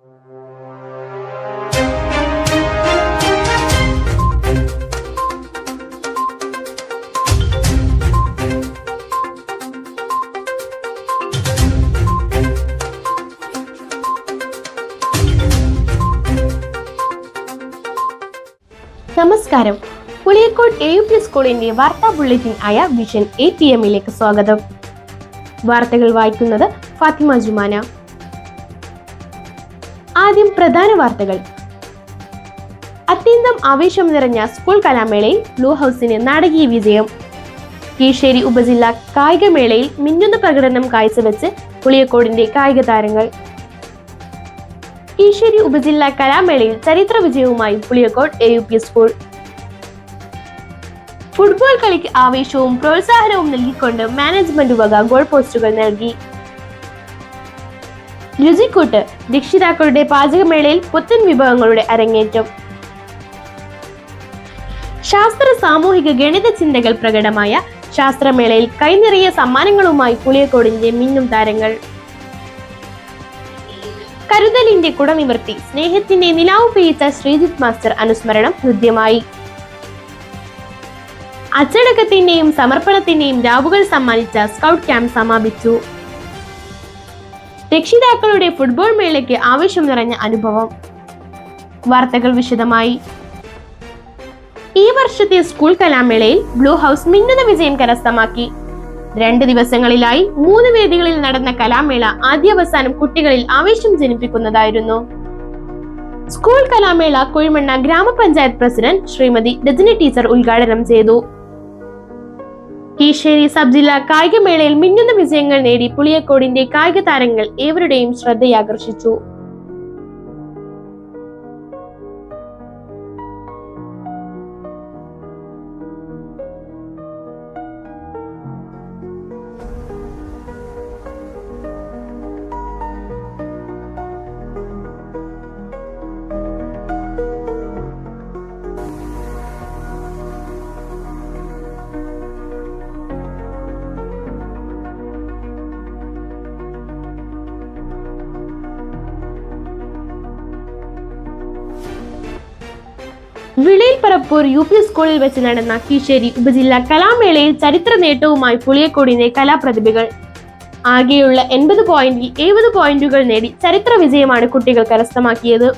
നമസ്കാരം. Puliyakode A U P സ്കൂളിന്റെ വാർത്താ ബുള്ളറ്റിൻ ആയ വിഷൻ എ ടി എമ്മിലേക്ക് സ്വാഗതം. വാർത്തകൾ വായിക്കുന്നത് ഫാത്തിമ ജുമാന. ആദ്യം പ്രധാന വാർത്തകൾ. അത്യന്തം ആവേശം നിറഞ്ഞ സ്കൂൾ കലാമേളയിൽ ബ്ലൂ ഹൗസിന് നാടകീയ വിജയം. കീഴ്ശേരി ഉപജില്ലാ കായികമേളയിൽ മിന്നുന്ന പ്രകടനം കാഴ്ചവെച്ച് പുളിയക്കോടിന്റെ കായിക താരങ്ങൾ. കീഴ്ശേരി ഉപജില്ലാ കലാമേളയിൽ ചരിത്ര വിജയവുമായി Puliyakode A U P school. Football കളിക്ക് ആവേശവും പ്രോത്സാഹനവും നൽകിക്കൊണ്ട് മാനേജ്മെന്റ് വക ഗോൾ പോസ്റ്റുകൾ നൽകി. രുചിക്കൂട്ട് രക്ഷിതാക്കളുടെ പാചകമേളയിൽ പുത്തൻ വിഭവങ്ങളുടെ അരങ്ങേറ്റം. ശാസ്ത്ര സാമൂഹിക ഗണിത ചിന്തകൾ പ്രകടമായ ശാസ്ത്രമേളയിൽ കൈനിറിയ സമ്മാനങ്ങളുമായി പുളിയക്കോടിന്റെ മിന്നും താരങ്ങൾ. കരുതലിന്റെ കുടനിവർത്തി സ്നേഹത്തിന്റെ നിലാവ് പെയ്ത്ത ശ്രീജിത്ത് മാസ്റ്റർ അനുസ്മരണം ഹൃദ്യമായി. അച്ചടക്കത്തിന്റെയും സമർപ്പണത്തിന്റെയും രാവുകൾ സമ്മാനിച്ച സ്കൗട്ട് ക്യാമ്പ് സമാപിച്ചു. രക്ഷിതാക്കളുടെ ഫുട്ബോൾ മേളയ്ക്ക് ആവശ്യം നിറഞ്ഞ അനുഭവം. വാർത്തകൾ വിശദമായി. ഈ വർഷത്തെ സ്കൂൾ കലാമേളയിൽ ബ്ലൂ ഹൗസ് മിന്നുന്ന വിജയം കരസ്ഥമാക്കി. രണ്ട് ദിവസങ്ങളിലായി മൂന്ന് വേദികളിൽ നടന്ന കലാമേള ആദ്യാവസാനം കുട്ടികളിൽ ആവേശം ജനിപ്പിക്കുന്നതായിരുന്നു. സ്കൂൾ കലാമേള കുഴിമണ്ണ ഗ്രാമപഞ്ചായത്ത് പ്രസിഡന്റ് ശ്രീമതി രജനി ടീച്ചർ ഉദ്ഘാടനം ചെയ്തു. കീശേരി സബ് ജില്ലാ കായികമേളയിൽ മിന്നുന്ന വിജയങ്ങൾ നേടി പുളിയക്കോടിന്റെ കായിക താരങ്ങൾ ഏവരുടെയും ശ്രദ്ധയാകർഷിച്ചു. വിളയിൽ പറപ്പൂർ യു പി സ്കൂളിൽ വെച്ച് നടന്ന കീശേരി ഉപജില്ലാ കലാമേളയിൽ ചരിത്ര നേട്ടവുമായി പുളിയക്കോടിന്റെ കലാപ്രതിഭകൾ. ആകെയുള്ള എൺപത് പോയിന്റിൽ എഴുപത് പോയിന്റുകൾ നേടി ചരിത്ര വിജയമാണ് കുട്ടികൾ കരസ്ഥമാക്കിയത്.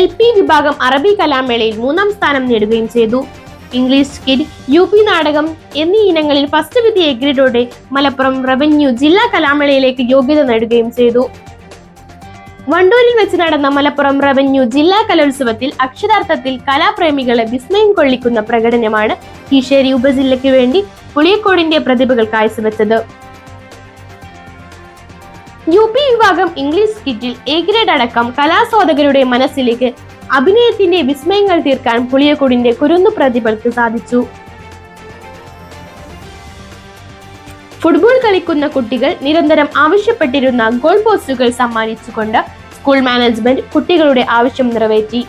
എൽ പി വിഭാഗം അറബി കലാമേളയിൽ മൂന്നാം സ്ഥാനം നേടുകയും ചെയ്തു. ഇംഗ്ലീഷ് കിഡ് യു പി നാടകം എന്നീ ഇനങ്ങളിൽ ഫസ്റ്റ് വിധി എഗ്രിഡോടെ മലപ്പുറം റവന്യൂ ജില്ലാ കലാമേളയിലേക്ക് യോഗ്യത നേടുകയും ചെയ്തു. വണ്ടൂരിൽ വെച്ച് നടന്ന മലപ്പുറം റവന്യൂ ജില്ലാ കലോത്സവത്തിൽ അക്ഷരാർത്ഥത്തിൽ കലാപ്രേമികളെ വിസ്മയം കൊള്ളിക്കുന്ന പ്രകടനമാണ് കീശേരി ഉപജില്ലയ്ക്ക് വേണ്ടി പുളിയക്കോടിന്റെ പ്രതിഭകൾ കാഴ്ചവെച്ചത് യു പി വിഭാഗം ഇംഗ്ലീഷ് കിറ്റിൽ എ ഗ്രേഡ് അടക്കം കലാസ്വാദകരുടെ മനസ്സിലേക്ക് അഭിനയത്തിന്റെ വിസ്മയങ്ങൾ തീർക്കാൻ പുളിയക്കോടിന്റെ കുരുന്നു പ്രതിഭകൾക്ക് സാധിച്ചു. ഫുട്ബോൾ കളിക്കുന്ന കുട്ടികൾ നിരന്തരം ആവശ്യപ്പെട്ടിരുന്ന ഗോൾ പോസ്റ്റുകൾ സമ്മാനിച്ചുകൊണ്ട് സ്കൂൾ മാനേജ്മെന്റ് കുട്ടികളുടെ ആവശ്യം നിറവേറ്റി.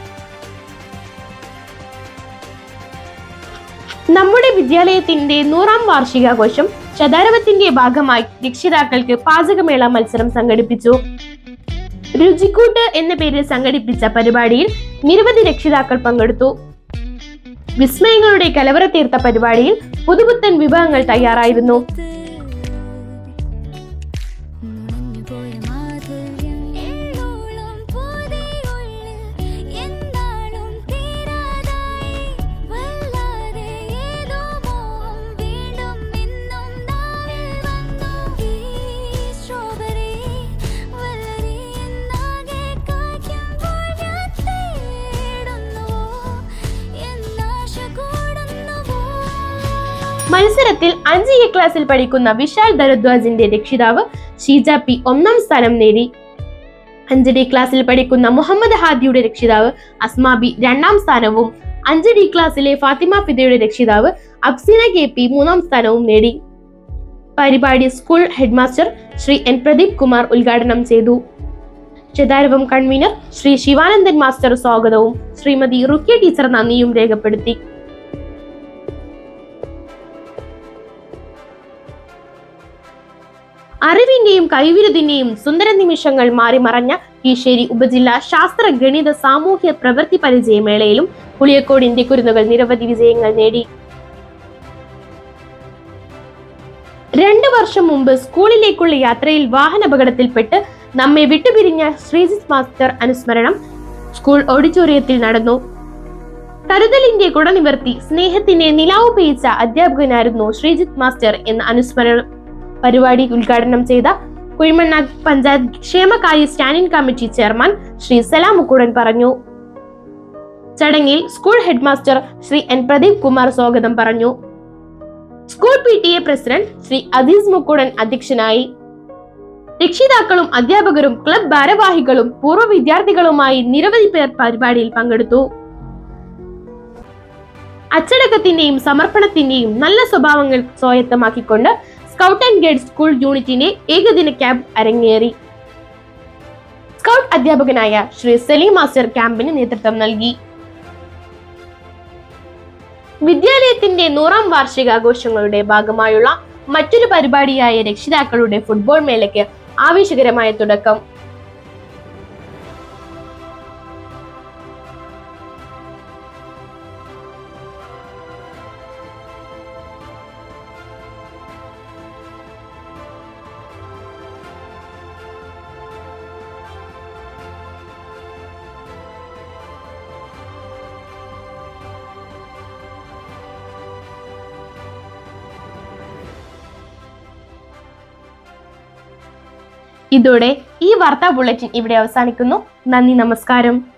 നമ്മുടെ വിദ്യാലയത്തിന്റെ നൂറാം വാർഷികാഘോഷം ശതാരവത്തിന്റെ ഭാഗമായി രക്ഷിതാക്കൾക്ക് പാചകമേള മത്സരം സംഘടിപ്പിച്ചു. രുചിക്കൂട്ട് എന്ന പേരിൽ സംഘടിപ്പിച്ച പരിപാടിയിൽ നിരവധി രക്ഷിതാക്കൾ പങ്കെടുത്തു. വിസ്മയങ്ങളുടെ കലവറ തീർത്ത പരിപാടിയിൽ പുതുപുത്തൻ വിഭവങ്ങൾ തയ്യാറായിരുന്നു. മത്സരത്തിൽ അഞ്ച് എ ക്ലാസ്സിൽ പഠിക്കുന്ന വിശാൽ ഭരദ്വാജിന്റെ രക്ഷിതാവ് ഷീജ പി ഒന്നാം സ്ഥാനം നേടി. അഞ്ച് ഡി ക്ലാസ്സിൽ പഠിക്കുന്ന മുഹമ്മദ് ഹാദിയുടെ രക്ഷിതാവ് അസ്മാബി രണ്ടാം സ്ഥാനവും അഞ്ച് ഡി ക്ലാസ്സിലെ ഫാത്തിമ ഫിദയുടെ രക്ഷിതാവ് അഫ്സീന കെ പി മൂന്നാം സ്ഥാനവും നേടി. പരിപാടി school headmaster Shri N Pradeep Kumar ഉദ്ഘാടനം ചെയ്തു. ചെതാരവം കൺവീനർ ശ്രീ ശിവാനന്ദൻ മാസ്റ്റർ സ്വാഗതവും ശ്രീമതി റുക്കിയ ടീച്ചർ നന്ദിയും രേഖപ്പെടുത്തി. അറിവിന്റെയും കൈവിരുതിന്റെയും സുന്ദര നിമിഷങ്ങൾ മാറി മറഞ്ഞ കീശേരി ഉപജില്ല ശാസ്ത്ര ഗണിത സാമൂഹ്യ പ്രവൃത്തി പരിചയമേളയിലും പുളിയക്കോട് ഇന്ത്യ കുരുന്നുകൾ നിരവധി വിജയങ്ങൾ നേടി. രണ്ടു വർഷം മുമ്പ് സ്കൂളിലേക്കുള്ള യാത്രയിൽ വാഹനാപകടത്തിൽപ്പെട്ട് നമ്മെ വിട്ടുപിരിഞ്ഞ ശ്രീജിത് മാസ്റ്റർ അനുസ്മരണം സ്കൂൾ ഓഡിറ്റോറിയത്തിൽ നടന്നു. കരുതലിന്റെ കുട നിവർത്തി സ്നേഹത്തിന്റെ നിലാവ് പെയ്ച്ച അധ്യാപകനായിരുന്നു ശ്രീജിത് മാസ്റ്റർ എന്ന അനുസ്മരണ പരിപാടി ഉദ്ഘാടനം ചെയ്ത കുഴിമണ്ണ പഞ്ചായത്ത് ക്ഷേമകാര്യ standing committee chairman Shri Salamukkudan പറഞ്ഞു. ചടങ്ങിൽ school headmaster Shri N Pradeep Kumar സ്വാഗതം പറഞ്ഞു. School P T A president Shri Adees Mukkudan അധ്യക്ഷനായി. രക്ഷിതാക്കളും അധ്യാപകരും ക്ലബ് ഭാരവാഹികളും പൂർവ വിദ്യാർത്ഥികളുമായി നിരവധി പേർ പരിപാടിയിൽ പങ്കെടുത്തു. അച്ചടക്കത്തിന്റെയും സമർപ്പണത്തിന്റെയും നല്ല സ്വഭാവങ്ങൾ സ്വായത്തമാക്കിക്കൊണ്ട് സ്കൗട്ട് ആൻഡ് ഗൈഡ് സ്കൂൾ യൂണിറ്റിന്റെ ഏകദിന ക്യാമ്പ് അരങ്ങേറി. സ്കൗട്ട് അധ്യാപകനായ ശ്രീ സലീം മാസ്റ്റർ ക്യാമ്പിന് നേതൃത്വം നൽകി. വിദ്യാലയത്തിന്റെ നൂറാം വാർഷികാഘോഷങ്ങളുടെ ഭാഗമായുള്ള മറ്റൊരു പരിപാടിയായ രക്ഷിതാക്കളുടെ ഫുട്ബോൾ മേളയ്ക്ക് ആവേശകരമായ തുടക്കം. ഇതോടെ ഈ വാർത്താ ബുള്ളറ്റിൻ ഇവിടെ അവസാനിക്കുന്നു. നന്ദി നമസ്കാരം.